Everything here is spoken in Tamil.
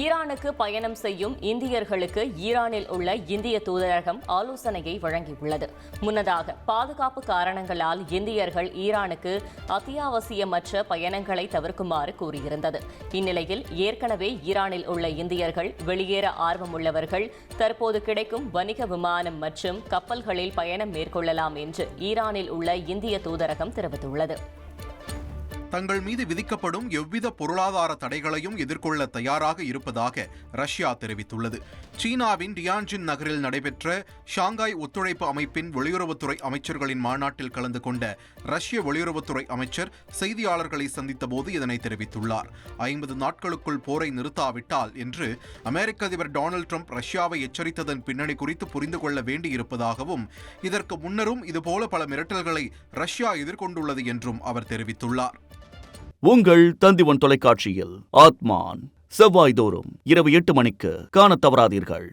ஈரானுக்கு பயணம் செய்யும் இந்தியர்களுக்கு ஈரானில் உள்ள இந்திய தூதரகம் ஆலோசனையை வழங்கியுள்ளது. முன்னதாக பாதுகாப்பு காரணங்களால் இந்தியர்கள் ஈரானுக்கு அத்தியாவசியமற்ற பயணங்களை தவிர்க்குமாறு கூறியிருந்தது. இந்நிலையில் ஏற்கனவே ஈரானில் உள்ள இந்தியர்கள் வெளியேற ஆர்வமுள்ளவர்கள் தற்போது கிடைக்கும் வணிக விமானம் மற்றும் கப்பல்களில் பயணம் மேற்கொள்ளலாம் என்று ஈரானில் உள்ள இந்திய தூதரகம் தெரிவித்துள்ளது. தங்கள் மீது விதிக்கப்படும் எவ்வித பொருளாதார தடைகளையும் எதிர்கொள்ள தயாராக இருப்பதாக ரஷ்யா தெரிவித்துள்ளது. சீனாவின் டியான்ஜின் நகரில் நடைபெற்ற ஷாங்காய் ஒத்துழைப்பு அமைப்பின் வெளியுறவுத்துறை அமைச்சர்களின் மாநாட்டில் கலந்து கொண்ட ரஷ்ய வெளியுறவுத்துறை அமைச்சர் செய்தியாளர்களை சந்தித்தபோது இதனை தெரிவித்துள்ளார். ஐம்பது நாட்களுக்குள் போரை நிறுத்தாவிட்டால் என்று அமெரிக்க அதிபர் டொனால்டு ட்ரம்ப் ரஷ்யாவை எச்சரித்ததன் பின்னணி குறித்து புரிந்து கொள்ள வேண்டியிருப்பதாகவும் இதற்கு முன்னரும் இதுபோல பல மிரட்டல்களை ரஷ்யா எதிர்கொண்டுள்ளது என்றும் அவர் தெரிவித்துள்ளார். உங்கள் தந்திவன் தொலைக்காட்சியில் ஆத்மான். செவ்வாய்தோறும் இரவு எட்டு மணிக்கு காணத் தவறாதீர்கள்.